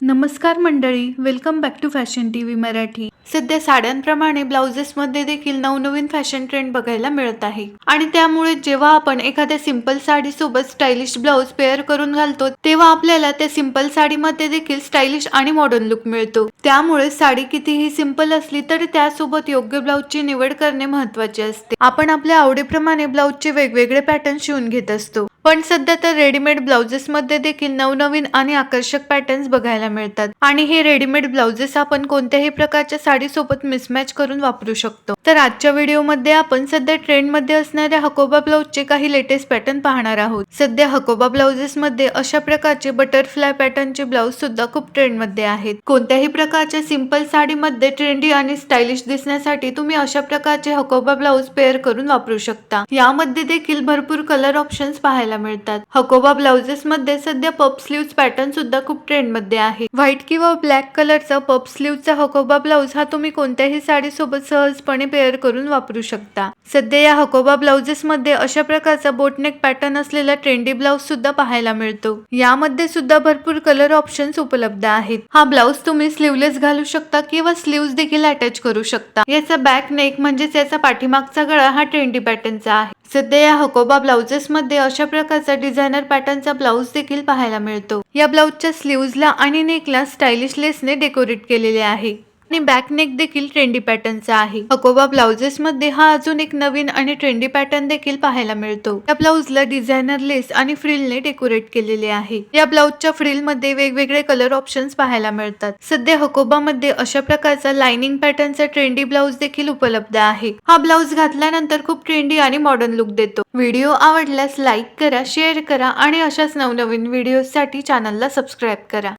नमस्कार मंडळी welcome back to fashion T V Marathi. सध्या साड्यांप्रमाणे ब्लाउजेसमध्ये देखील नवनवीन फॅशन ट्रेंड बघायला मिळत आहे. आणि त्यामुळे जेव्हा आपण एखाद्या सिंपल साडी सोबत स्टायलिश ब्लाउज पेअर करून घालतो तेव्हा आपल्याला त्या सिंपल साडीमध्ये देखील स्टायलिश आणि मॉडर्न लुक मिळतो. त्यामुळे साडी कितीही सिंपल असली तरी त्यासोबत योग्य ब्लाउजची निवड करणे महत्त्वाचे असते. आपण आपल्या आवडीप्रमाणे ब्लाउजचे वेगवेगळे पॅटर्न शिवून घेत असतो. पण सध्या तर रेडीमेड ब्लाउजेसमध्ये देखील नवनवीन आणि आकर्षक पॅटर्न्स बघायला मिळतात. आणि हे रेडीमेड ब्लाउजेस आपण कोणत्याही प्रकारच्या साडी सोबत मिसमॅच करून वापरू शकतो. तर आजच्या व्हिडिओमध्ये आपण सध्या ट्रेंडमध्ये असणाऱ्या हकोबा ब्लाउजचे काही लेटेस्ट पॅटर्न पाहणार आहोत. सध्या हकोबा ब्लाउजेसमध्ये अशा प्रकारचे बटरफ्लाय पॅटर्नचे ब्लाउज सुद्धा खूप ट्रेंडमध्ये आहेत. कोणत्याही प्रकारच्या सिंपल साडीमध्ये ट्रेंडी आणि स्टायलिश दिसण्यासाठी तुम्ही अशा प्रकारचे हकोबा ब्लाउज पेअर करून वापरू शकता. यामध्ये देखील भरपूर कलर ऑप्शन्स पाहायला मिळतात. हकोबा ब्लाउजेस मध्ये सध्या पप स्लीव्ह पॅटर्न सुद्धा खूप ट्रेंडमध्ये आहे. व्हाईट किंवा ब्लॅक कलरचा पप स्लीव्हचा हकोबा ब्लाउज हा तुम्ही कोणत्याही साडी सोबत सहजपणे पेअर करून वापरू शकता. सध्या या हकोबा ब्लाउजेस मध्ये अशा प्रकारचा बोटनेक पॅटर्न असलेला ट्रेंडी ब्लाउज सुद्धा पाहायला मिळतो. यामध्ये सुद्धा भरपूर कलर ऑप्शन्स उपलब्ध आहेत. हा ब्लाउज तुम्ही स्लीवलेस घालू शकता किंवा स्लीव्ह देखील अटॅच करू शकता. याचा बॅक नेक म्हणजेच याचा पाठीमागचा गळा हा ट्रेंडी पॅटर्नचा आहे. सध्या या हकोबा ब्लाउजेस मध्ये अशा प्रकारचा डिझायनर पॅटर्नचा ब्लाउज देखील पाहायला मिळतो. या ब्लाउजच्या स्लीव्हजला आणि नेकला स्टायलिश लेसने डेकोरेट केलेले आहे. आणि बॅक नेक देखील ट्रेंडी पॅटर्नचा आहे. हकोबा ब्लाउजेस मध्ये हा अजून एक नवीन आणि ट्रेंडी पॅटर्न देखील पाहायला मिळतो. या ब्लाउजला डिझायनर लेस आणि फ्रिलने डेकोरेट केलेले आहे. या ब्लाउजच्या फ्रिलमध्ये वेगवेगळे कलर ऑप्शन्स पाहायला मिळतात. सध्या हकोबा मध्ये अशा प्रकारचा लाइनिंग पॅटर्नचा ट्रेंडी ब्लाउज देखील उपलब्ध आहे. हा ब्लाउज घातल्यानंतर खूप ट्रेंडी आणि मॉडर्न लुक देतो. व्हिडिओ आवडल्यास लाईक करा शेअर करा आणि अशाच नवनवीन व्हिडिओसाठी चॅनलला सबस्क्राईब करा.